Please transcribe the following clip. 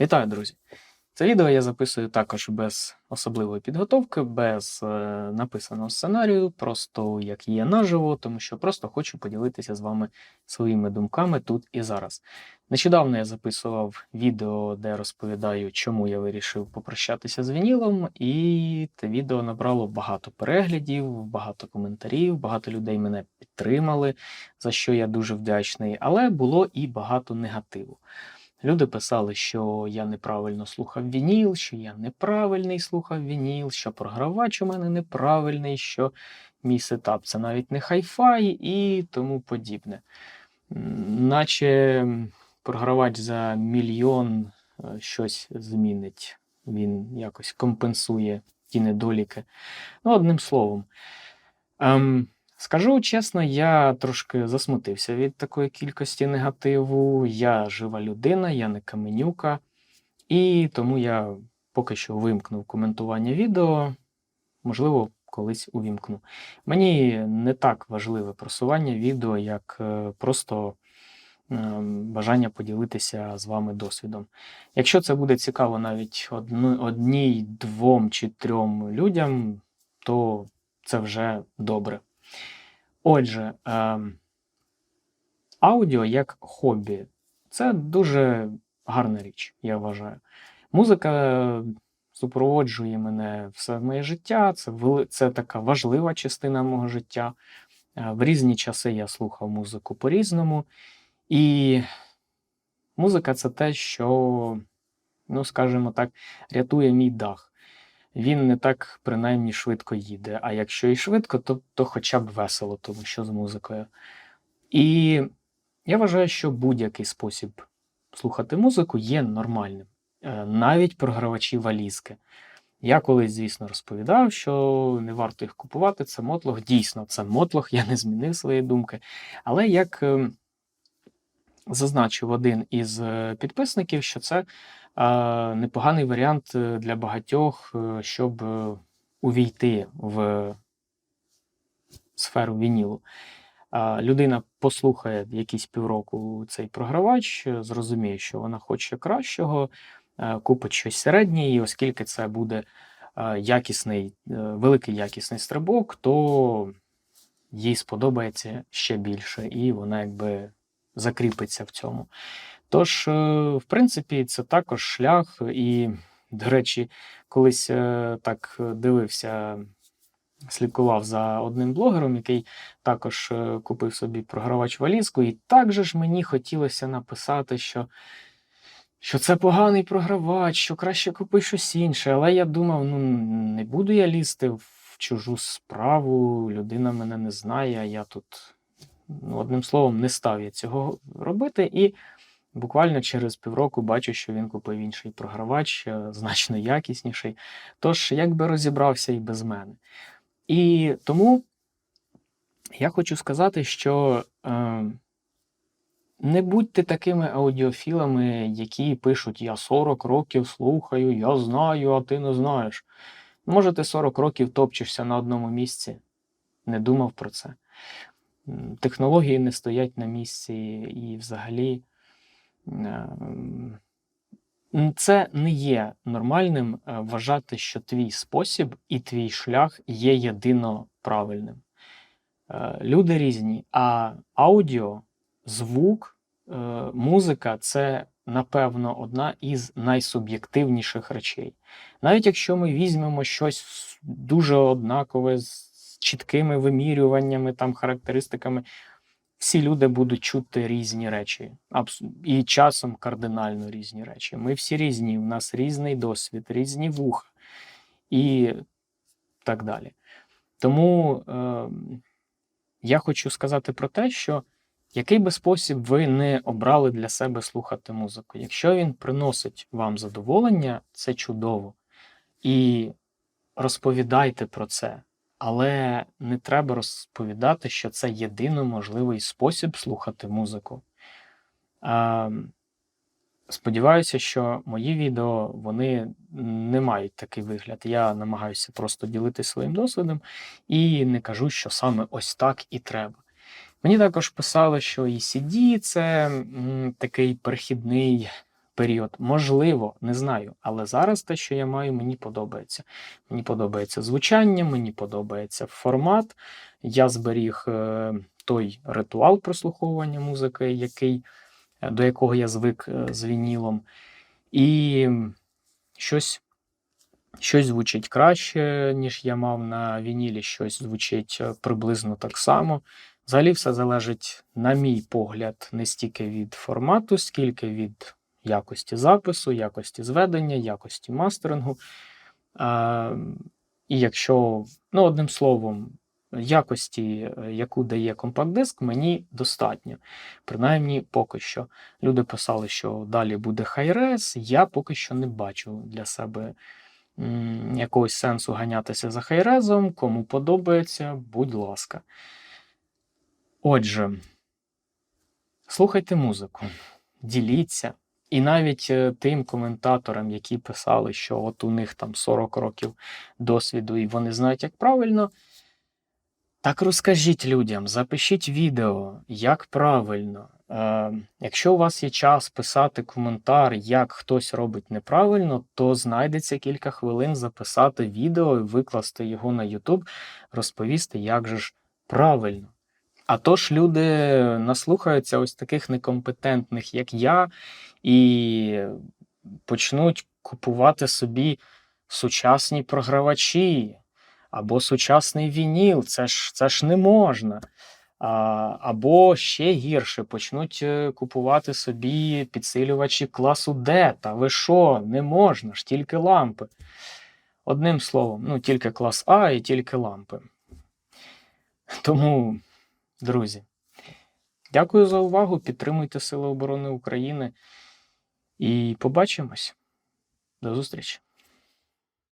Вітаю, друзі! Це відео я записую також без особливої підготовки, без е, написаного сценарію, просто як є наживо, тому що просто хочу поділитися з вами своїми думками тут і зараз. Нещодавно я записував відео, де розповідаю, чому я вирішив попрощатися з вінілом, і те відео набрало багато переглядів, багато коментарів, багато людей мене підтримали, за що я дуже вдячний, але було і багато негативу. Люди писали, що я неправильно слухав вініл, що я неправильний слухав вініл, що програвач у мене неправильний, що мій сетап це навіть не хай-фай і тому подібне. Наче програвач за мільйон е, щось змінить, він якось компенсує ті недоліки. Ну, одним словом. Ем, Скажу чесно, я трошки засмутився від такої кількості негативу. Я жива людина, я не каменюка, і тому я поки що вимкнув коментування відео, можливо, колись увімкну. Мені не так важливе просування відео, як е, просто е, бажання поділитися з вами досвідом. Якщо це буде цікаво навіть одній, двом чи трьом людям, то це вже добре. Отже, ем, аудіо як хобі це дуже гарна річ, я вважаю. Музика супроводжує мене все моє життя, це, це така важлива частина мого життя. Е, В різні часи я слухав музику по-різному. І музика це те, що, ну, скажімо так, рятує мій дах. Він не так принаймні швидко їде. А якщо і швидко, то, то хоча б весело, тому що з музикою. І я вважаю, що будь-який спосіб слухати музику є нормальним, Е, навіть програвачі валізки. Я колись, звісно, розповідав, що не варто їх купувати. Це мотлох. Дійсно, це мотлох, я не змінив свої думки. Але як е, зазначив один із е, підписників, що це е, непоганий варіант е, для багатьох, щоб увійти в сферу вінілу. Людина послухає якісь півроку цей програвач, зрозуміє, що вона хоче кращого, купить щось середнє, і оскільки це буде якісний, великий якісний стрибок, то їй сподобається ще більше, і вона якби закріпиться в цьому. Тож, е, в принципі, це також шлях, і, до речі, колись е, так дивився, слідкував за одним блогером, який також е, купив собі програвач валізку, і так же ж мені хотілося написати, що, що це поганий програвач, що краще купи щось інше. Але я думав, ну не буду я лізти в чужу справу, людина мене не знає, а я тут, одним словом, не став я цього робити. І буквально через півроку бачу, що він купив інший програвач, е, значно якісніший. Тож, якби розібрався і без мене. І тому я хочу сказати, що е, не будьте такими аудіофілами, які пишуть: Я 40 років слухаю, я знаю, а ти не знаєш. Може, ти 40 років топчешся на одному місці, не думав про це. Технології не стоять на місці, і взагалі е, це не є нормальним е, вважати, що твій спосіб і твій шлях є єдино правильним. Е, Люди різні, а аудіо, звук, е, музика це, напевно, одна із найсуб'єктивніших речей. Навіть якщо ми візьмемо щось дуже однакове з чіткими вимірюваннями, там, характеристиками, всі люди будуть чути різні речі, і часом кардинально різні речі. Ми всі різні, у нас різний досвід, різні вуха і так далі. Тому е, я хочу сказати про те, що який би спосіб ви не обрали для себе слухати музику, якщо він приносить вам задоволення, це чудово. І розповідайте про це. Але не треба розповідати, що це єдино можливий спосіб слухати музику. А, сподіваюся, що мої відео вони не мають такий вигляд. Я намагаюся просто ділитися своїм досвідом і не кажу, що саме ось так і треба. Мені також писали, що ECD – це м, такий перехідний період. Можливо, не знаю. Але зараз те, що я маю, мені подобається. Мені подобається звучання, мені подобається формат. Я зберіг е, той ритуал прослуховування музики, який, е, до якого я звик е, з вінілом. І щось, щось звучить краще, ніж я мав на вінілі, щось звучить приблизно так само. Взагалі, все залежить, на мій погляд, не стільки від формату, скільки від якості запису, якості зведення, якості мастерингу. І якщо, ну, одним словом, якості, яку дає компакт-диск, мені достатньо. Принаймні, поки що. Люди писали, що далі буде Hi-Res, я поки що не бачу для себе якогось сенсу ганятися за Hi-Res. Кому подобається, будь ласка. Отже, слухайте музику, діліться. І навіть е, тим коментаторам, які писали, що от у них там 40 років досвіду і вони знають, як правильно. Так розкажіть людям, запишіть відео, як правильно. Е, якщо у вас є час писати коментар, як хтось робить неправильно, то знайдеться кілька хвилин записати відео і викласти його на YouTube, розповісти, як же ж правильно. А то ж люди наслухаються ось таких некомпетентних, як я, і почнуть купувати собі сучасні програвачі або сучасний вініл. Це ж, це ж не можна. А, або ще гірше, почнуть е, купувати собі підсилювачі класу D. Та ви що, не можна ж, тільки лампи. Одним словом, ну, тільки клас А і тільки лампи. Тому. Друзі, дякую за увагу. Підтримуйте Сили оборони України і побачимось. До зустрічі!